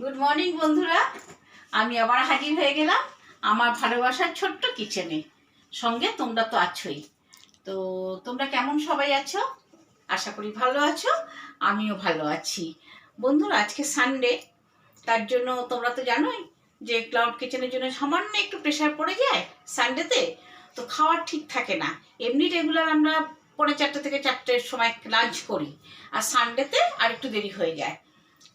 Good morning বন্ধুরা। আমি আবার হাজির হয়ে গেলাম আমার ভালোবাসার ছোট্ট কিচেনে সঙ্গে তোমরা তো আছোই। তো তোমরা কেমন সবাই আছো? আশা করি ভালো আছো, আমিও ভালো আছি। বন্ধুরা, আজকে সানডে তার জন্য তোমরা তো জানোই যে ক্লাউড কিচেনের জন্য সামান্য একটু প্রেশার পড়ে যায় সানডেতে তো খাওয়ার ঠিক থাকে না। এমনি রেগুলার আমরা পৌনে চারটে থেকে চারটের সময় লাঞ্চ করি। আর সানডেতে আর একটু দেরি হয়ে যায়।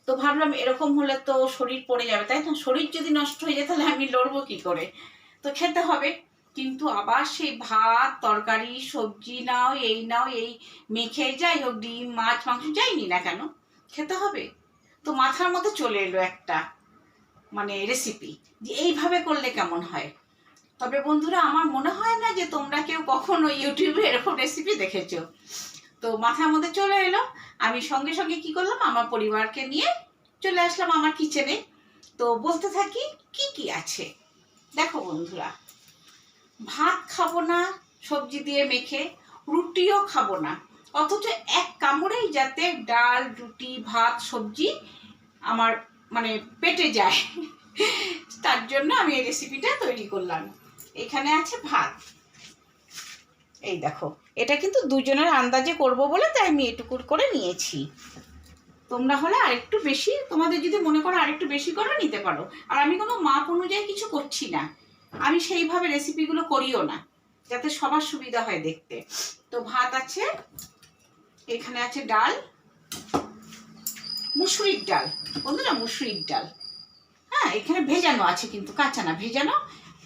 তো ভাবলাম এরকম হলে তো শরীর পড়ে যাবে, তাই না? শরীর যদি নষ্ট হয়ে যায় তাহলে আমি লড়বো কি করে? তো খেতে হবে। কিন্তু আবার সেই ভাত, তরকারি, সবজি নাও, এই নাও, এই মেখে যাই হোক, ডিম, মাছ, মাংস যাইনি না কেন, খেতে হবে। তো মাথার মধ্যে চলে এলো একটা মানে রেসিপি যে এইভাবে করলে কেমন হয়? তবে বন্ধুরা, আমার মনে হয় না যে তোমরা কেউ কখনো ইউটিউবে এরকম রেসিপি দেখেছ। তো মাথার মধ্যে চলে এলো। আমি সঙ্গে সঙ্গে কি করলাম? আমার পরিবারকে নিয়ে চলে আসলাম আমার কিচেনে তো বলতে থাকি, কি কি আছে? দেখো বন্ধুরা, ভাত খাব না, সবজি দিয়ে মেখে, রুটিও খাব না। অথচ এক কামড়েই যাতে ডাল, রুটি, ভাত, সবজি আমার মানে পেটে যায়। তার জন্য আমি এই রেসিপিটা তৈরি করলাম। এখানে আছে ভাত। এই দেখো এটা কিন্তু দুজনের আন্দাজে করব বলে তাই আমি এটুকুর করে নিয়েছি। তোমরা হলে আরেকটু বেশি, তোমাদের যদি মনে করো আরেকটু বেশি করে নিতে পারো। আর আমি কোনো মাপ অনুযায়ী কিছু করছি না। আমি সেইভাবে রেসিপিগুলো করিও না, যাতে সবার সুবিধা হয় দেখতে। তো ভাত আছে, এখানে আছে ডাল, মুসুরির ডাল। বন্ধুরা, মুসুরির ডাল। হ্যাঁ এখানে ভেজানো আছে কিন্তু, কাঁচা না, ভেজানো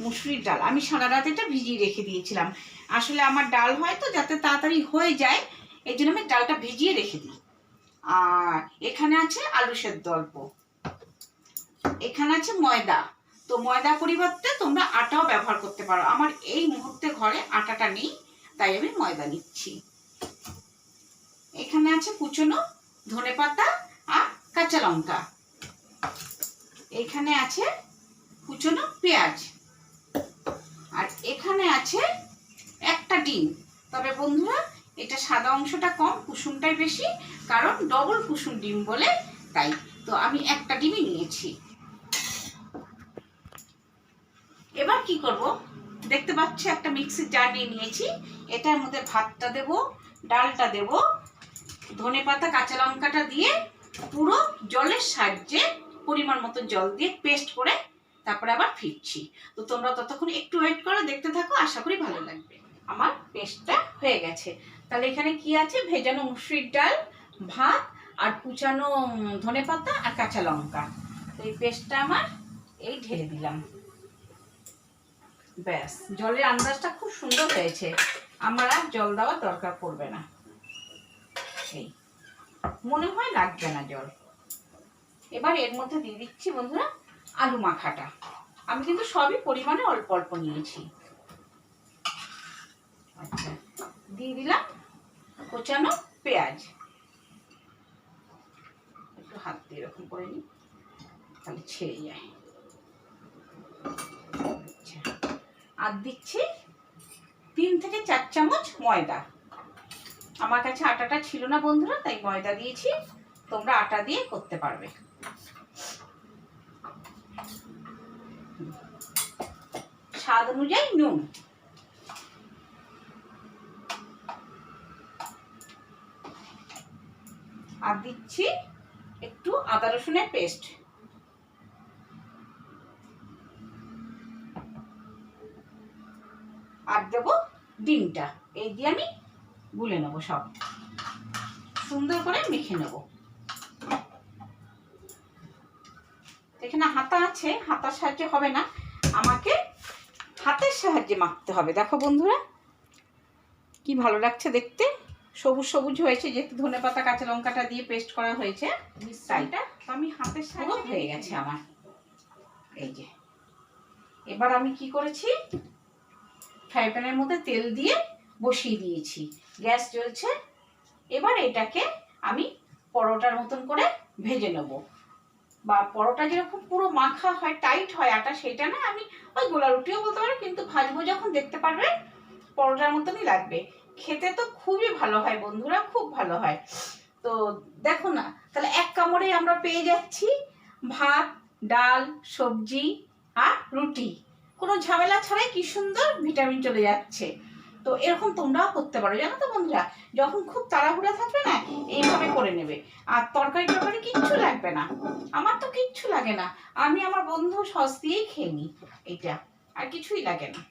মুসুরির ডাল। আমি সারা রাত এটা ভিজিয়ে রেখে দিয়েছিলাম। আসলে আমার ডাল হয় তো যাতে তাড়াতাড়ি হয়ে যায় এই জন্য আমি ডালটা ভিজিয়ে রেখে দিই। আর এখানে আছে আলু সেদ্ধ অল্প। এখানে আছে ময়দা। তো ময়দা পরিবর্তে তোমরা আটাও ব্যবহার করতে পারো। আমার এই মুহূর্তে ঘরে আটাটা নেই, তাই আমি ময়দা নিচ্ছি। এখানে আছে কুচনো ধনে পাতা আর কাঁচা লঙ্কা। এখানে আছে কুচনো পেঁয়াজ আর এখানে আছে একটা ডিম তবে বন্ধুরা, এটা সাদা অংশটা কম, কুসুমটাই বেশি, কারণ ডবল কুসুম ডিম বলে তাই। তো আমি একটা ডিমই নিয়েছি। এবার কি করব? দেখতে পাচ্ছি একটা মিক্সির জার নিয়ে নিয়েছি। এটার মধ্যে ভাতটা দেব, ডালটা দেব, ধনে পাতা, কাঁচা লঙ্কাটা দিয়ে পুরো জলের সাহায্যে পরিমাণ মতো জল দিয়ে পেস্ট করে তারপরে আবার ফিরছি। তো তোমরা ততক্ষণ একটু ওয়েট করো, দেখতে থাকো, আশা করি ভালো লাগবে। আমার পেস্টটা হয়ে গেছে। তাহলে এখানে কি আছে? ভেজানো মুসুরির ডাল, ভাত আর কুচানো ধনে পাতা আর কাঁচা লঙ্কা। তো এই পেস্টটা আমার এই ঢেলে দিলাম। ব্যাস, জলের আন্দাজটা খুব সুন্দর হয়েছে। আমার আর জল দেওয়ার দরকার পড়বে না। এই, মনে হয় লাগবে না জল। এবার এর মধ্যে দিয়ে দিচ্ছি বন্ধুরা আলু মাখাটা। আমি কিন্তু সবই পরিমাণে অল্প অল্প নিয়েছি আচ্ছা দিয়ে দিলাম কোচানো পেঁয়াজ। একটু হাত দিয়ে এরকম করে নিই, তাহলে ছেড়ে যায়। আচ্ছা আর দিচ্ছি তিন থেকে চার চামচ ময়দা। আমার কাছে আটাটা ছিল না বন্ধুরা, তাই ময়দা দিয়েছি। তোমরা আটা দিয়ে করতে পারবে। স্বাদ অনুযায়ী নুন আর দিচ্ছি একটু আদা রসুনের পেস্ট আর দেবো ডিমটা। এই দিয়ে আমি গুলে নেব সব। সুন্দর করে মেখে নেব। এখানে হাতা আছে, হাতার সাহায্যে হবে না। আমাকে হাতের সাহায্যে মাখতে হবে। দেখো বন্ধুরা, কি ভালো লাগছে দেখতে। সবুজ সবুজ হয়েছে যেহেতু ধনে পাতা কাঁচা লঙ্কাটা দিয়ে পেস্ট করা হয়েছে। আমি হাতের সাহায্যে হয়ে গেছে আমার। এই যে। এবার আমি কি করেছি? ফ্রাই প্যানের মধ্যে তেল দিয়ে বসিয়ে দিয়েছি। গ্যাস জ্বলছে। এবার এটাকে আমি পরোটার মতন করে ভেজে নেব। বা পরোটা যেরকম পুরো মাখা হয় টাইট হয় আটা সেটা না আমি ওই গোলা রুটিও বলতে পারো কিন্তু ভাজবো যখন দেখতে পারবে পরোটার মতনই লাগবে। খেতে তো খুবই ভালো হয় বন্ধুরা, খুব ভালো হয়। তো দেখো না, তাহলে এক কামড়ে আমরা পেয়ে যাচ্ছি ভাত, ডাল, সবজি আর রুটি। কোনো ঝামেলা ছাড়াই কি সুন্দর ভিটামিন চলে যাচ্ছে। তো এরকম তোমরাও করতে পারো, জানো তো বন্ধুরা? যখন খুব তাড়াহুড়া থাকবে না, এইভাবে করে নেবে। আর তরকারি টরকারি কিচ্ছু লাগবে না। আমার তো কিচ্ছু লাগে না। আমি আমার বন্ধু সস দিয়েই খেয়ে নিই। এইটা, আর কিছুই লাগে না।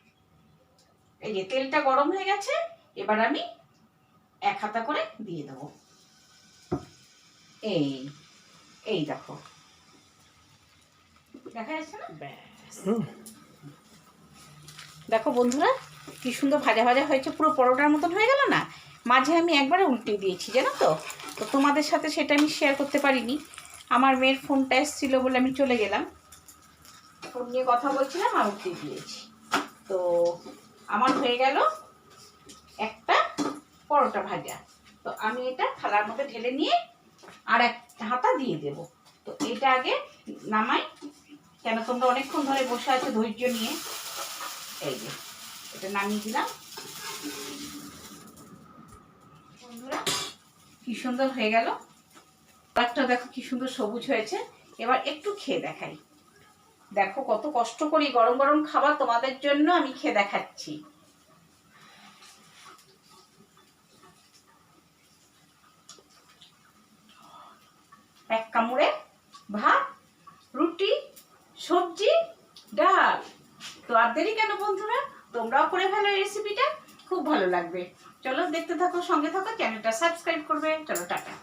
এই যে তেলটা গরম হয়ে গেছে এবার আমি এক হাতা করে দিয়ে দেবো। এই এই দেখো। দেখা যাচ্ছে না? দেখো বন্ধুরা কি সুন্দর ভাজা ভাজা হয়েছে পুরো পরোটার মতন হয়ে গেল না? মাঝে আমি একবারে উল্টে দিয়েছি জানো তো? তো তোমাদের সাথে সেটা আমি শেয়ার করতে পারিনি। আমার মেয়ের ফোনটা এসেছিল বলে আমি চলে গেলাম। ফোন নিয়ে কথা বলছিলাম আর উল্টে দিয়েছি। তো আমার হয়ে গেল পরোটা ভাজা। তো আমি এটা থালার মধ্যে ঢেলে নিয়ে আর এক হাতা দিয়ে দেব। তো এটা আগে নামাই। কেন তোমরা অনেকক্ষণ ধরে বসে আছো ধৈর্য নিয়ে। এই যে, এটা নামিয়ে দিলাম। কি সুন্দর হয়ে গেল। একটা দেখো কি সুন্দর সবুজ হয়েছে। এবার একটু খেয়ে দেখাই। দেখো কত কষ্ট করি গরম গরম খাবার তোমাদের জন্য আমি খেয়ে দেখাচ্ছি। এক কামড়ে ভাত, রুটি, সবজি, ডাল। তো আর দেরি কেন বন্ধুরা? তোমরাও করে ফেলো রেসিপিটা খুব ভালো লাগবে। চলো দেখতে থাকো, সঙ্গে থাকো চ্যানেলটা সাবস্ক্রাইব করবে। চলো, টাটা।